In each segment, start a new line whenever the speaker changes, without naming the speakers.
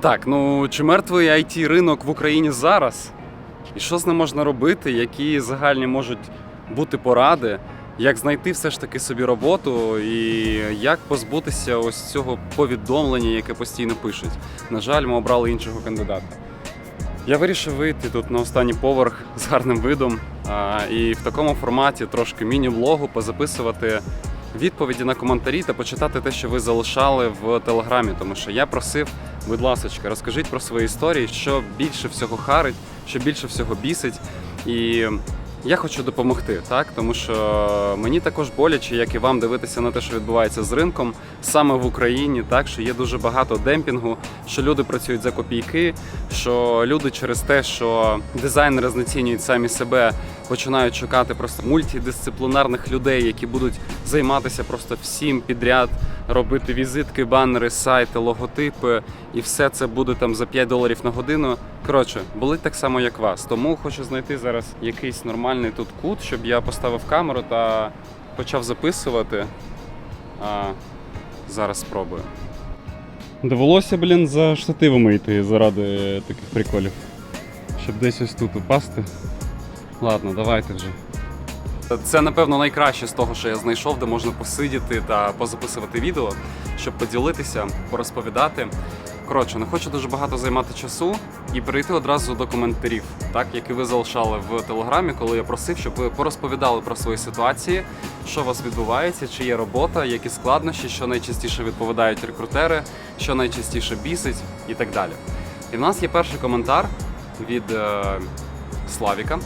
Так, ну чи мертвий it ринок в Україні зараз? І що з ним можна робити? Які загальні можуть бути поради? Як знайти все ж таки собі роботу і як позбутися ось цього повідомлення, яке постійно пишуть? На жаль, ми обрали іншого кандидата. Я вирішив вийти тут на останній поверх з гарним видом а, і в такому форматі трошки міні-блогу позаписувати відповіді на коментарі та почитати те, що ви залишали в телеграмі. Тому що я просив, будь ласка, розкажіть про свої історії, що більше всього харить, що більше всього бісить. І я хочу допомогти, так тому що мені також боляче, як і вам, дивитися на те, що відбувається з ринком саме в Україні, так що є дуже багато демпінгу, що люди працюють за копійки, що люди через те, що дизайнери знецінюють самі себе, починають шукати просто мультидисциплінарних людей, які будуть займатися просто всім підряд, робити візитки, банери, сайти, логотипи, і все це буде там за 5 доларів на годину. Коротше, болить так само, як вас. Тому хочу знайти зараз якийсь нормальний тут кут, щоб я поставив камеру та почав записувати. А, зараз спробую. Довелося, блін, за штативами йти заради таких приколів. Щоб десь ось тут упасти. Ладно, давайте вже. Це, напевно, найкраще з того, що я знайшов, де можна посидіти та позаписувати відео, щоб поділитися, порозповідати. Коротше, не хочу дуже багато займати часу і перейти одразу до коментарів, так які ви залишали в телеграмі, коли я просив, щоб ви порозповідали про свої ситуації, що у вас відбувається, чи є робота, які складнощі, що найчастіше відповідають рекрутери, що найчастіше бісить і так далі. І в нас є перший коментар від е, Славіка,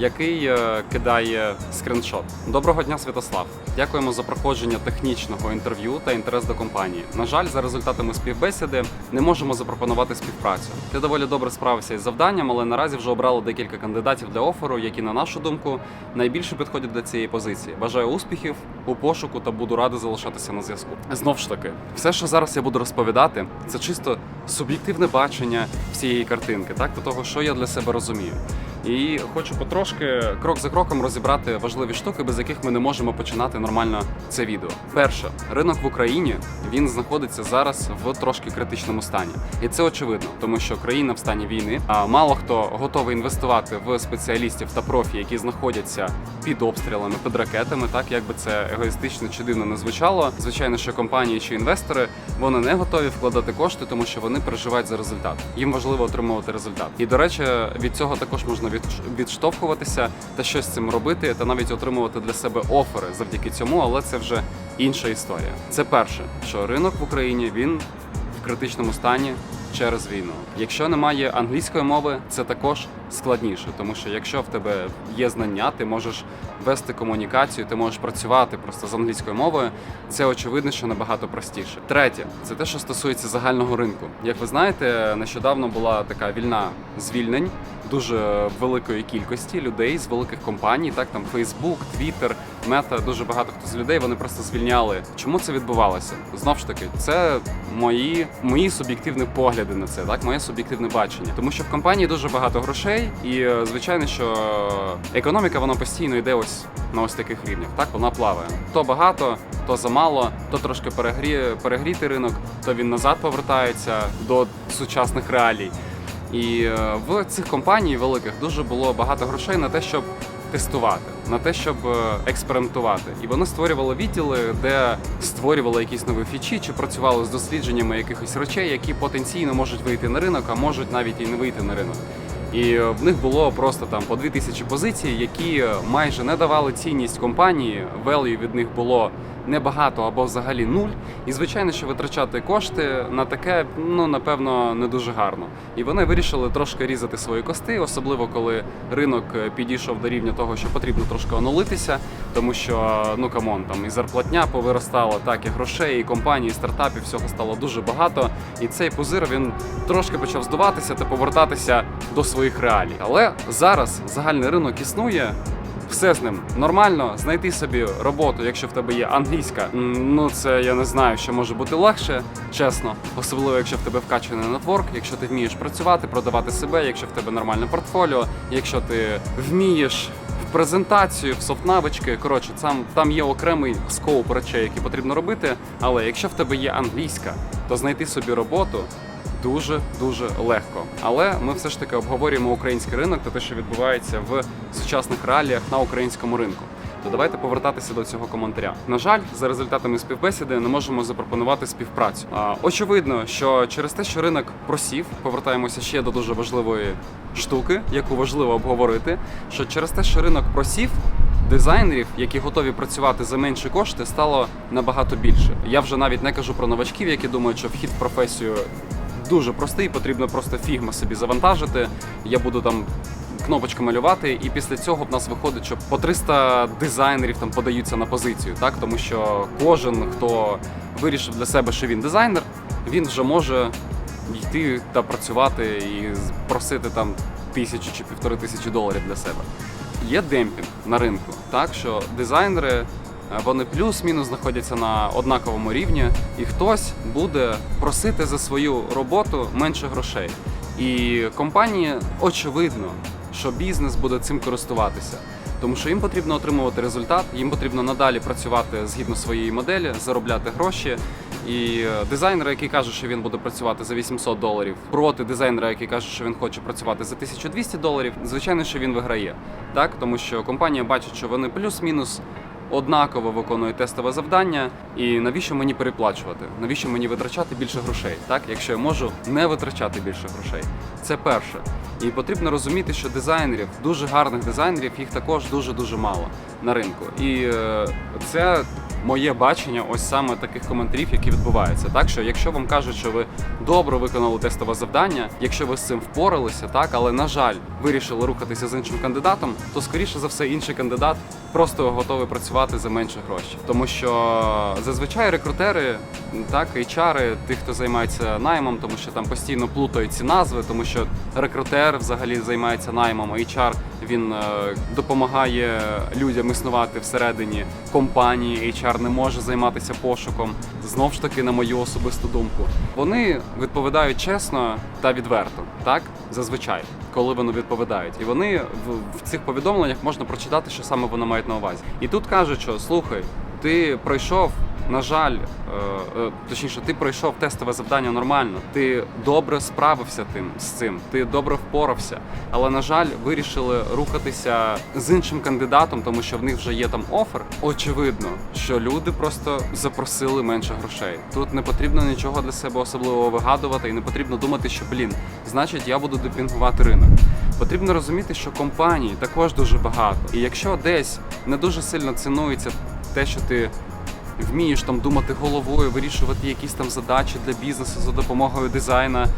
який е, кидає скріншот. Доброго дня, Святослав. Дякуємо за проходження технічного інтерв'ю та інтерес до компанії. На жаль, за результатами співбесіди не можемо запропонувати співпрацю. Ти доволі добре справився із завданням, але наразі вже обрали декілька кандидатів для оферу, які, на нашу думку, найбільше підходять до цієї позиції. Бажаю успіхів у пошуку та буду радий залишатися на зв'язку. Знов ж таки, все, що зараз я буду розповідати, це чисто суб'єктивне бачення всієї картинки, так до того, що я для себе розумію. І хочу потрошки крок за кроком розібрати важливі штуки, без яких ми не можемо починати нормально це відео. Перше, ринок в Україні він знаходиться зараз в трошки критичному стані, і це очевидно, тому що країна в стані війни. А мало хто готовий інвестувати в спеціалістів та профі, які знаходяться під обстрілами, під ракетами. Так як би це егоїстично чи дивно не звучало. Звичайно, що компанії чи інвестори вони не готові вкладати кошти, тому що вони переживають за результат. Їм важливо отримувати результат. І до речі, від цього також можна відш- відштовхуватися та щось з цим робити, та навіть отримувати для себе офери завдяки цьому, але це вже інша історія. Це перше, що ринок в Україні він в критичному стані через війну. Якщо немає англійської мови, це також складніше, тому що якщо в тебе є знання, ти можеш вести комунікацію, ти можеш працювати просто з англійською мовою. Це очевидно, що набагато простіше. Третє, це те, що стосується загального ринку. Як ви знаєте, нещодавно була така вільна звільнень дуже великої кількості людей з великих компаній. Так там Facebook, Twitter, Meta, дуже багато хто з людей. Вони просто звільняли. Чому це відбувалося? Знов ж таки, це мої, мої суб'єктивні погляди на це, так моє суб'єктивне бачення. Тому що в компанії дуже багато грошей, і е, звичайно, що економіка вона постійно йде ось на ось таких рівнях. Так вона плаває. То багато, то замало, то трошки перегрі, перегрітий ринок, то він назад повертається до сучасних реалій. І е, в цих компаній великих дуже було багато грошей на те, щоб тестувати, на те, щоб е, експериментувати. І вони створювали відділи, де створювали якісь нові фічі, чи працювали з дослідженнями якихось речей, які потенційно можуть вийти на ринок, а можуть навіть і не вийти на ринок. І е, в них було просто там по 2000 позицій, які майже не давали цінність компанії. Value від них було небагато або взагалі нуль. І звичайно, що витрачати кошти на таке, ну напевно, не дуже гарно. І вони вирішили трошки різати свої кости, особливо коли ринок е, підійшов до рівня того, що потрібно трошки онулитися, тому що ну камон, там і зарплатня повиростала, так і грошей, і компаній, і стартапів всього стало дуже багато. І цей пузир він трошки почав здуватися та повертатися до своїх реалій. Але зараз загальний ринок існує. Все з ним нормально, знайти собі роботу, якщо в тебе є англійська. Ну це я не знаю, що може бути легше, чесно. Особливо, якщо в тебе вкачаний нетворк, якщо ти вмієш працювати, продавати себе, якщо в тебе нормальне портфоліо, якщо ти вмієш презентацію, в софт-навички. Коротше, там, там є окремий скоуп речей, які потрібно робити. Але якщо в тебе є англійська, то знайти собі роботу дуже дуже легко. Але ми все ж таки обговорюємо український ринок та те, що відбувається в сучасних реаліях на українському ринку. То давайте повертатися до цього коментаря. На жаль, за результатами співбесіди не можемо запропонувати співпрацю. А, очевидно, що через те, що ринок просів, повертаємося ще до дуже важливої штуки, яку важливо обговорити. Що через те, що ринок просів, дизайнерів, які готові працювати за менші кошти, стало набагато більше. Я вже навіть не кажу про новачків, які думають, що вхід в професію дуже простий, потрібно просто фігма собі завантажити. Я буду там кнопочки малювати, і після цього в нас виходить, що по 300 дизайнерів там подаються на позицію, так тому що кожен, хто вирішив для себе, що він дизайнер, він вже може йти та працювати і просити там тисячу чи півтори тисячі доларів для себе. Є демпінг на ринку, так що дизайнери вони плюс-мінус знаходяться на однаковому рівні, і хтось буде просити за свою роботу менше грошей. І компанії очевидно, що бізнес буде цим користуватися. Тому що їм потрібно отримувати результат, їм потрібно надалі працювати згідно своєї моделі, заробляти гроші. І е, дизайнер, який каже, що він буде працювати за 800 доларів, проти дизайнера, який каже, що він хоче працювати за 1200 доларів, звичайно, що він виграє. Так, тому що компанія бачить, що вони плюс-мінус однаково виконують тестове завдання. І навіщо мені переплачувати? Навіщо мені витрачати більше грошей? Так, якщо я можу не витрачати більше грошей, це перше. І потрібно розуміти, що дизайнерів, дуже гарних дизайнерів, їх також дуже дуже мало на ринку. І е, це моє бачення ось саме таких коментарів, які відбуваються. Так що, якщо вам кажуть, що ви добре виконали тестове завдання, якщо ви з цим впоралися, так але на жаль, вирішили рухатися з іншим кандидатом, то скоріше за все інший кандидат просто готовий працювати за менше гроші. Тому що зазвичай рекрутери, так HR, ті, хто займається наймом, тому що там постійно плутають ці назви, тому що рекрутер взагалі займається наймом, а HR він е, допомагає людям існувати всередині компанії. HR не може займатися пошуком. Знов ж таки, на мою особисту думку, вони відповідають чесно та відверто, так зазвичай, коли вони відповідають, і вони в, в цих повідомленнях можна прочитати, що саме вони мають на увазі. І тут кажуть, що слухай, ти пройшов. На жаль, е, е, точніше, ти пройшов тестове завдання нормально. Ти добре справився тим з цим, ти добре впорався. Але на жаль, вирішили рухатися з іншим кандидатом, тому що в них вже є там офер. Очевидно, що люди просто запросили менше грошей. Тут не потрібно нічого для себе особливого вигадувати, і не потрібно думати, що блін, значить я буду депінгувати ринок. Потрібно розуміти, що компаній також дуже багато. І якщо десь не дуже сильно цінується те, що ти вмієш там думати головою, вирішувати якісь там задачі для бізнесу за допомогою дизайна,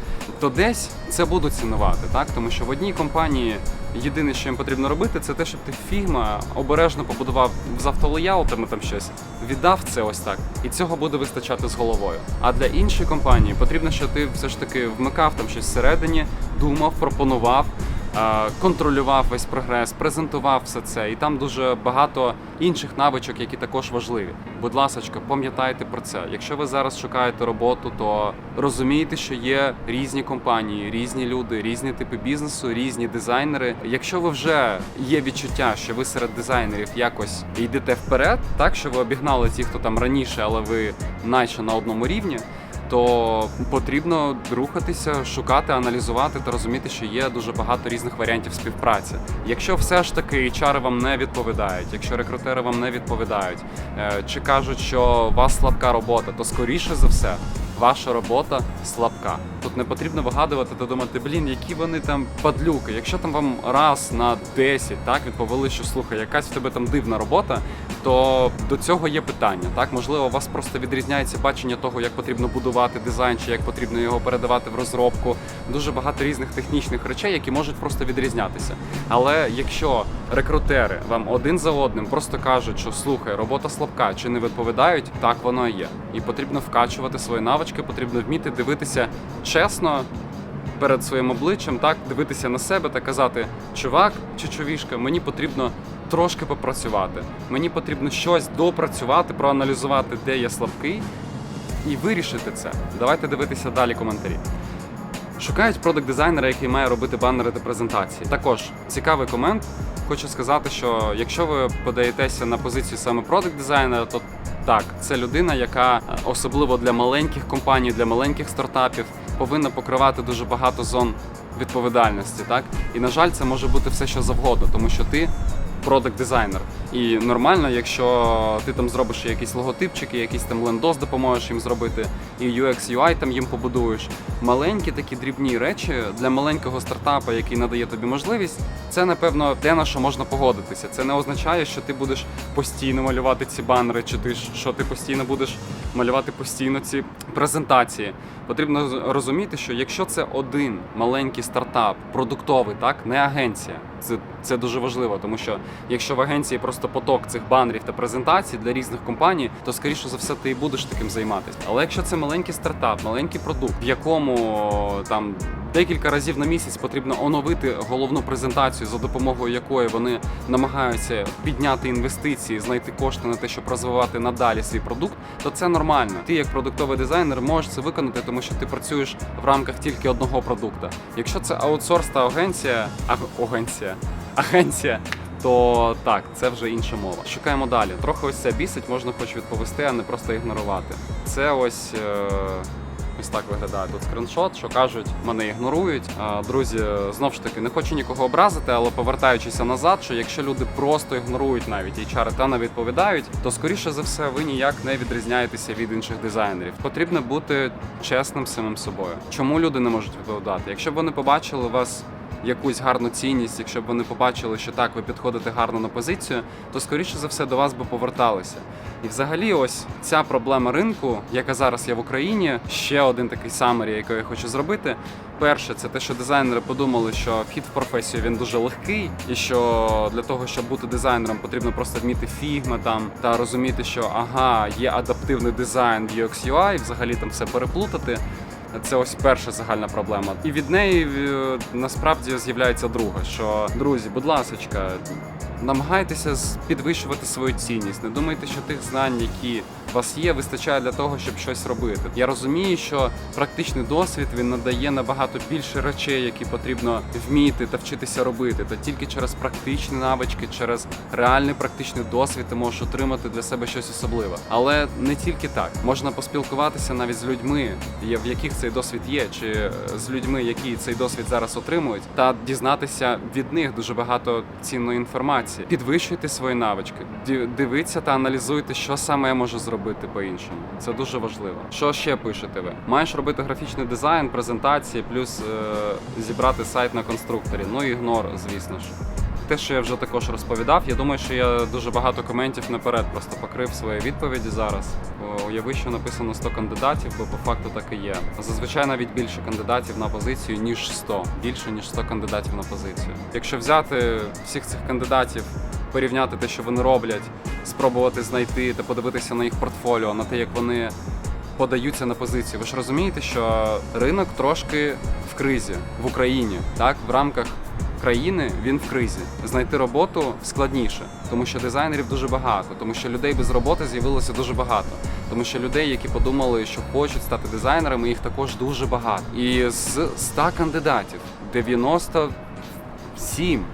то десь це будуть цінувати, так? Тому що в одній компанії єдине, що їм потрібно робити, це те, щоб ти фігма обережно побудував з автолеяутами там щось, віддав це ось так, і цього буде вистачати з головою. А для іншої компанії потрібно, щоб ти все ж таки вмикав там щось всередині, думав, пропонував. Е, Контролював весь прогрес, презентував все це, і там дуже багато інших навичок, які також важливі. Будь ласка, пам'ятайте про це. Якщо ви зараз шукаєте роботу, то розумійте, що є різні компанії, різні люди, різні типи бізнесу, різні дизайнери. Якщо ви вже є відчуття, що ви серед дизайнерів якось йдете вперед, так що ви обігнали ті, хто там раніше, але ви наче на одному рівні. То потрібно рухатися, шукати, аналізувати та розуміти, що є дуже багато різних варіантів співпраці. Якщо все ж таки HR вам не відповідають, якщо рекрутери вам не відповідають, е, чи кажуть, що у вас слабка робота, то скоріше за все. Ваша робота слабка. Тут не потрібно вигадувати та думати, блін, які вони там падлюки. Якщо там вам раз на 10 так відповіли, що слухай, якась в тебе там дивна робота, то до цього є питання. Так, можливо, у вас просто відрізняється бачення того, як потрібно будувати дизайн, чи як потрібно його передавати в розробку. Дуже багато різних технічних речей, які можуть просто відрізнятися. Але якщо рекрутери вам один за одним просто кажуть, що слухай, робота слабка чи не відповідають, так воно і є. І потрібно вкачувати свої навички, потрібно вміти дивитися чесно перед своїм обличчям, так дивитися на себе та казати: чувак чи човішка, мені потрібно трошки попрацювати. Мені потрібно щось допрацювати, проаналізувати, де я слабкий, і вирішити це. Давайте дивитися далі коментарі. Шукають продакт дизайнера, який має робити банери та презентації. Також цікавий комент. Хочу сказати, що якщо ви подаєтеся на позицію саме продакт дизайнера, то так, це людина, яка е, особливо для маленьких компаній, для маленьких стартапів, повинна покривати дуже багато зон відповідальності, так? І на жаль, це може бути все, що завгодно, тому що ти продакт дизайнер. І нормально, якщо ти там зробиш якісь логотипчики, якийсь там лендос допоможеш їм зробити, і UX, UI там їм побудуєш. Маленькі такі дрібні речі для маленького стартапа, який надає тобі можливість, це напевно те, на що можна погодитися. Це не означає, що ти будеш постійно малювати ці банери, чи ти що ти постійно будеш малювати постійно ці презентації. Потрібно розуміти, що якщо це один маленький стартап, продуктовий, так не агенція. Це, це дуже важливо, тому що якщо в агенції просто поток цих банерів та презентацій для різних компаній, то скоріше за все ти і будеш таким займатися. Але якщо це маленький стартап, маленький продукт, в якому там декілька разів на місяць потрібно оновити головну презентацію, за допомогою якої вони намагаються підняти інвестиції, знайти кошти на те, щоб розвивати надалі свій продукт, то це нормально. Ти як продуктовий дизайнер можеш це виконати, тому що ти працюєш в рамках тільки одного продукту. Якщо це аутсорс та агенція, аг- агенція. То так, це вже інша мова. Шукаємо далі. Трохи ось це бісить, можна хоч відповісти, а не просто ігнорувати. Це ось е, ось так виглядає тут скріншот, що кажуть, мене ігнорують. Друзі, знов ж таки, не хочу нікого образити, але повертаючися назад, що якщо люди просто ігнорують навіть HR та не відповідають, то скоріше за все ви ніяк не відрізняєтеся від інших дизайнерів. Потрібно бути чесним самим собою. Чому люди не можуть відповідати? Якщо б вони побачили вас якусь гарну цінність, якщо б вони побачили, що так, ви підходите гарно на позицію, то скоріше за все до вас би поверталися. І взагалі, ось ця проблема ринку, яка зараз є в Україні, ще один такий самері, який я хочу зробити. Перше, це те, що дизайнери подумали, що вхід в професію він дуже легкий, і що для того, щоб бути дизайнером, потрібно просто вміти фігма там та розуміти, що ага, є адаптивний дизайн в UX UI, взагалі там все переплутати. Це ось перша загальна проблема. І від неї е, насправді з'являється друга, що друзі, будь ласочка, намагайтеся підвищувати свою цінність. Не думайте, що тих знань, які вас є, вистачає для того, щоб щось робити. Я розумію, що практичний досвід він надає набагато більше речей, які потрібно вміти та вчитися робити. Та тільки через практичні навички, через реальний практичний досвід ти можеш отримати для себе щось особливе. Але не тільки так, можна поспілкуватися навіть з людьми, в яких цей досвід є, чи е, з людьми, які цей досвід зараз отримують, та дізнатися від них дуже багато цінної інформації. Підвищуйте свої навички, дивіться та аналізуйте, що саме я можу зробити по-іншому. Це дуже важливо. Що ще пишете ви? Маєш робити графічний дизайн, презентації, плюс е, зібрати сайт на конструкторі. Ну ігнор, звісно ж. Те, що я вже також розповідав, я думаю, що я дуже багато коментів наперед просто покрив свої відповіді зараз. Уяви, що написано 100 кандидатів, бо по факту так і є. Зазвичай навіть більше кандидатів на позицію, ніж 100. Більше ніж 100 кандидатів на позицію. Якщо взяти всіх цих кандидатів, порівняти те, що вони роблять, спробувати знайти та подивитися на їх портфоліо, на те, як вони подаються на позицію. Ви ж розумієте, що ринок трошки в кризі в Україні, так в рамках країни він в кризі. Знайти роботу складніше, тому що дизайнерів дуже багато, тому що людей без роботи з'явилося дуже багато. Тому що людей, які подумали, що хочуть стати дизайнерами, їх також дуже багато. І з 100 кандидатів 97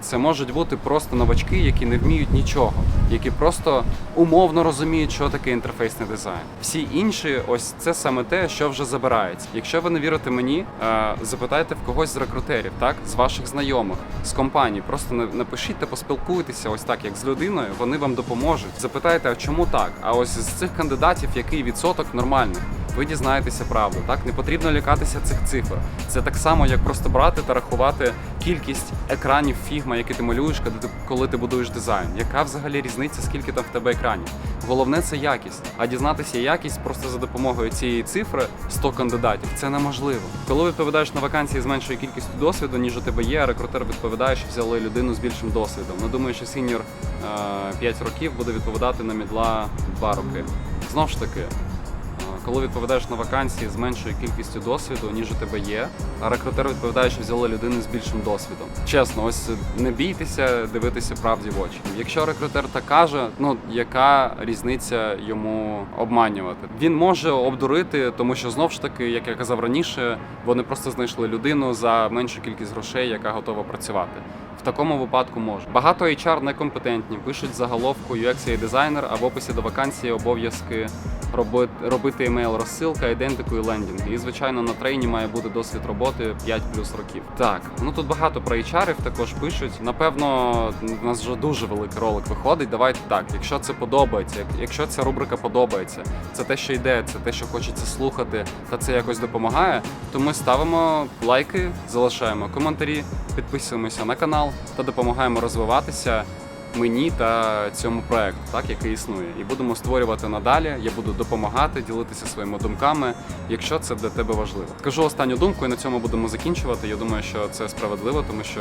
це можуть бути просто новачки, які не вміють нічого, які просто умовно розуміють, що таке інтерфейсний дизайн. Всі інші, ось це саме те, що вже забирається. Якщо ви не вірите мені, е, запитайте в когось з рекрутерів, так з ваших знайомих, з компаній. Просто на- напишіть та поспілкуйтеся, ось так, як з людиною. Вони вам допоможуть. Запитайте, а чому так? А ось з цих кандидатів, який відсоток нормальний? Ви дізнаєтеся правду. Так не потрібно лякатися цих цифр. Це так само, як просто брати та рахувати кількість екранів фігма, які ти малюєш, коли ти, будуєш дизайн. Яка взагалі різниця, скільки там в тебе екранів? Головне це якість. А дізнатися якість просто за допомогою цієї цифри 100 кандидатів це неможливо. Коли відповідаєш на вакансії з меншою кількістю досвіду, ніж у тебе є, рекрутер відповідає, що взяли людину з більшим досвідом. Ну думаю, що сіньор 5 років буде відповідати на мідла 2 роки. Знов ж таки. Коли відповідаєш на вакансії з меншою кількістю досвіду, ніж у тебе є, а рекрутер відповідає, що взяли людину з більшим досвідом. Чесно, ось не бійтеся дивитися правді в очі. Якщо рекрутер так каже, ну яка різниця йому обманювати? Він може обдурити, тому що знов ж таки, як я казав раніше, вони просто знайшли людину за меншу кількість грошей, яка готова працювати. В такому випадку можу. Багато HR некомпетентні, пишуть заголовку UX і дизайнер, а в описі до вакансії обов'язки робити, емейл розсилка, ідентику і лендінг. І звичайно на трейні має бути досвід роботи 5 плюс років. Так, ну тут багато про HR також пишуть. Напевно, у нас вже дуже великий ролик виходить. Давайте так. Якщо це подобається, якщо ця рубрика подобається, це те, що йде, це те, що хочеться слухати, та це якось допомагає, то ми ставимо лайки, залишаємо коментарі, підписуємося на канал та допомагаємо розвиватися мені та цьому проекту, так який існує, і будемо створювати надалі. Я буду допомагати, ділитися своїми думками, якщо це для тебе важливо. Скажу останню думку, і на цьому будемо закінчувати. Я думаю, що це справедливо, тому що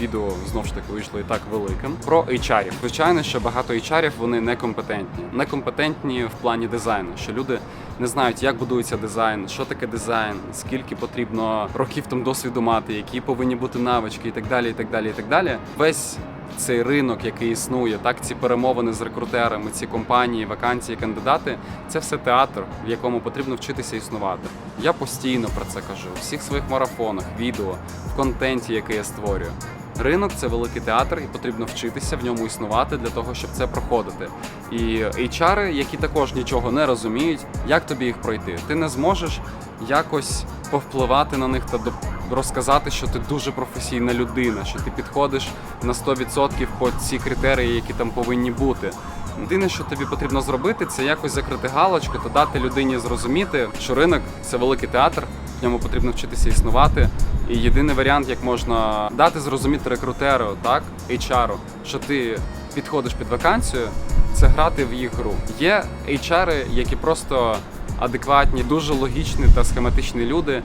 відео знов ж таки вийшло і так великим. Про HR. Звичайно, що багато HR вони некомпетентні. Некомпетентні в плані дизайну, що люди не знають, як будується дизайн, що таке дизайн, скільки потрібно років там досвіду мати, які повинні бути навички, і так далі. І так далі, і так далі. Весь цей ринок, який існує, так ці перемовини з рекрутерами, ці компанії, вакансії, кандидати це все театр, в якому потрібно вчитися існувати. Я постійно про це кажу у всіх своїх марафонах, відео, в контенті, який я створюю. Ринок це великий театр, і потрібно вчитися в ньому існувати для того, щоб це проходити. І HR, які також нічого не розуміють, як тобі їх пройти. Ти не зможеш якось повпливати на них та доп- розказати, що ти дуже професійна людина, що ти підходиш на 100% по ці критерії, які там повинні бути. Єдине, що тобі потрібно зробити, це якось закрити галочку та дати людині зрозуміти, що ринок це великий театр, в ньому потрібно вчитися існувати. І єдиний варіант, як можна дати зрозуміти рекрутеру, так, HR, що ти підходиш під вакансію, це грати в їх гру. Є HR, які просто адекватні, дуже логічні та схематичні люди.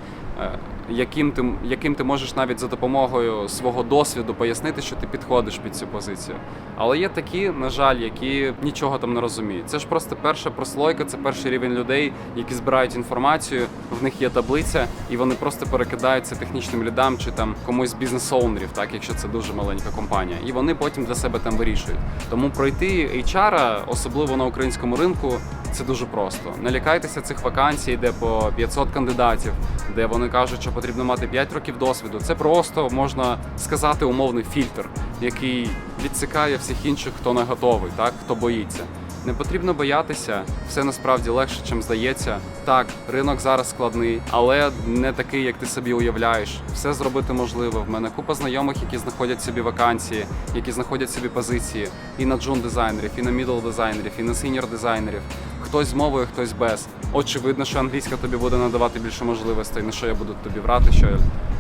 Яким ти, яким ти можеш навіть за допомогою свого досвіду пояснити, що ти підходиш під цю позицію. Але є такі, на жаль, які нічого там не розуміють. Це ж просто перша прослойка, це перший рівень людей, які збирають інформацію. В них є таблиця, і вони просто перекидаються технічним лідам чи там комусь бізнес-оунерів, так якщо це дуже маленька компанія, і вони потім для себе там вирішують. Тому пройти HR, особливо на українському ринку, це дуже просто. Не лякайтеся цих вакансій, де по 500 кандидатів, де вони кажуть, що потрібно мати 5 років досвіду. Це просто можна сказати умовний фільтр, який відсікає всіх інших, хто не готовий, так хто боїться. Не потрібно боятися, все насправді легше, чим здається. Так, ринок зараз складний, але не такий, як ти собі уявляєш. Все зробити можливо. В мене купа знайомих, які знаходять собі вакансії, які знаходять собі позиції і на джун дизайнерів, і на мідл дизайнерів, і на сіньор дизайнерів. Хтось з мовою, хтось без. Очевидно, що англійська тобі буде надавати більше можливостей. На що я буду тобі врати? Що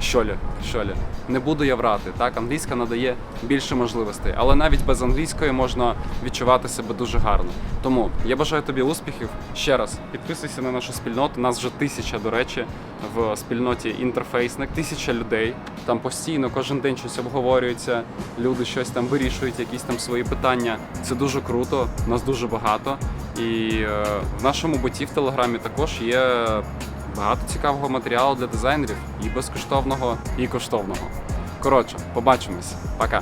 щолі, щолі. Не буду я врати. Так, англійська надає більше можливостей, але навіть без англійської можна відчувати себе дуже гарно. Тому я бажаю тобі успіхів. Ще раз підписуйся на нашу спільноту. Нас вже тисяча, до речі, в спільноті інтерфейсник. Тисяча людей. Там постійно кожен день щось обговорюється. Люди щось там вирішують, якісь там свої питання. Це дуже круто. Нас дуже багато. І е, в нашому боті в телеграмі також є багато цікавого матеріалу для дизайнерів і безкоштовного, і коштовного. Коротше, побачимось. Пока.